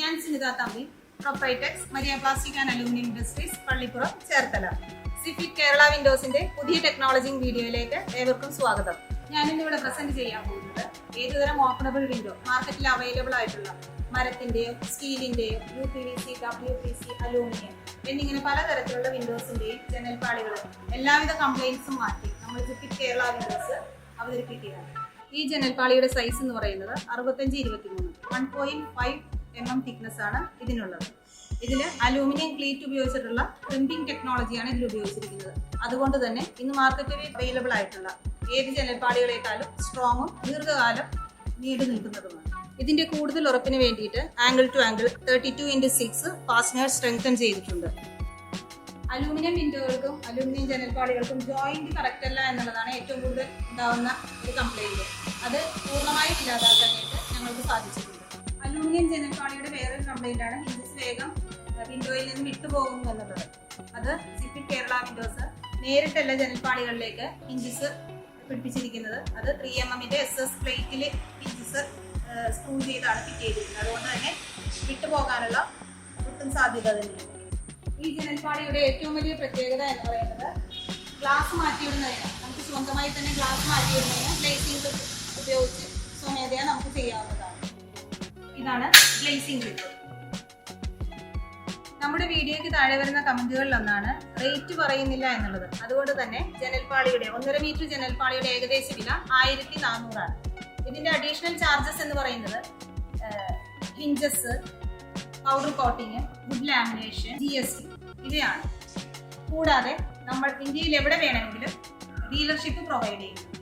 ഞാൻ Sunitha Thampi proprietrix Maria plastic and aluminium industries Pallippuram Cherthala. സിഫിക് Kerala വിൻഡോസിന്റെ പുതിയ technology വീഡിയോയിലേക്ക് ഏവർക്കും സ്വാഗതം. ഞാനിന്ന് ഇവിടെ പ്രസന്റ് ചെയ്യാൻ പോകുന്നത് ഏതുതരം ഓപ്പണബിൾ വിൻഡോ മാർക്കറ്റിൽ അവൈലബിൾ ആയിട്ടുള്ള മരത്തിന്റെയോ സ്റ്റീലിന്റെയോ U P V C W P C aluminium എന്നിങ്ങനെ പലതരത്തിലുള്ള വിൻഡോസിന്റെയും ജനൽപ്പാളികളും എല്ലാവിധ കംപ്ലൈൻസും മാറ്റി നമ്മൾ സിഫിക് കേരള വിൻഡോസ് അവതരിപ്പിക്കുകയാണ്. ഈ ജനൽപ്പാളിയുടെ സൈസ് എന്ന് പറയുന്നത് അറുപത്തഞ്ച് ഇരുപത്തി മൂന്ന് one point five M M thickness ആണ് ഇതിനുള്ളത്. ഇതിൽ അലൂമിനിയം ക്ലീറ്റ് ഉപയോഗിച്ചിട്ടുള്ള പ്രിന്റിംഗ് ടെക്നോളജിയാണ് ഇതിൽ ഉപയോഗിച്ചിരിക്കുന്നത്. അതുകൊണ്ട് തന്നെ ഇന്ന് മാർക്കറ്റിൽ അവൈലബിൾ ആയിട്ടുള്ള ഏത് ജനൽപ്പാളികളെക്കാളും സ്ട്രോങ്ങും ദീർഘകാലം നീണ്ടു നിൽക്കുന്നതുമാണ്. ഇതിന്റെ കൂടുതൽ ഉറപ്പിന് വേണ്ടിയിട്ട് angle to angle thirty two into six fastener strengthen ചെയ്തിട്ടുണ്ട്. അലൂമിനിയം വിൻഡോകൾക്കും അലൂമിനിയം ജനൽപ്പാളികൾക്കും ജോയിന്റ് കറക്റ്റ് അല്ല എന്നുള്ളതാണ് ഏറ്റവും കൂടുതൽ ഉണ്ടാവുന്ന ഒരു കംപ്ലൈന്റ് അത് പൂർണമായും ഇല്ലാതാക്കാനായിട്ട് ഞങ്ങൾക്ക് സാധിച്ചിട്ടുണ്ട്. അലൂമിനിയം ജനൽപ്പാളിയുടെ വേറൊരു കംപ്ലൈന്റ് ആണ്. ഹിഞ്ചസ് വേഗം വിൻഡോയിൽ നിന്ന് വിട്ടുപോകുന്നു എന്നുള്ളത്. അത് സിപ്പിക് കേരള വിൻഡോസ് നേരിട്ടല്ല ജനൽപ്പാളികളിലേക്ക് ഹിഞ്ചസ് പിടിപ്പിച്ചിരിക്കുന്നത്. അത് ത്രീ എം എമ്മിന്റെ എസ് എസ് പ്ലേറ്റിൽ ഹിഞ്ചസ് സ്ക്രൂ ചെയ്താണ് ഫിറ്റ് ചെയ്തിരിക്കുന്നത്. അതുകൊണ്ട് തന്നെ വിട്ടുപോകാനുള്ള ഒട്ടും സാധ്യത തന്നെ ഈ ജനൽപ്പാളിയുടെ ഏറ്റവും വലിയ പ്രത്യേകത എന്ന് പറയുന്നത് ഗ്ലാസ് മാറ്റിയിടുന്നതിന്. നമുക്ക് സ്വന്തമായി തന്നെ ഗ്ലാസ് മാറ്റിയിടുന്നതിന് ഗ്ലേസിംഗ് ഇതാണ് ഗ്ലേസിംഗ് കിട്ടുന്നത്. നമ്മുടെ വീഡിയോയ്ക്ക് താഴെ വരുന്ന കമന്റുകളിൽ ഒന്നാണ് റേറ്റ് പറയുന്നില്ല എന്നുള്ളത്. അതുകൊണ്ട് തന്നെ ജനൽപാളിയുടെ ഒന്നര മീറ്റർ ജനൽപാളിയുടെ ഏകദേശ വില ആയിരത്തി നാനൂറാണ് ഇതിന്റെ അഡീഷണൽ ചാർജസ് എന്ന് പറയുന്നത് hinges powder coating wood lamination G S T ഇവയാണ്. കൂടാതെ നമ്മൾ ഇന്ത്യയിൽ എവിടെ വേണമെങ്കിലും ഡീലർഷിപ്പ് പ്രൊവൈഡ് ചെയ്യും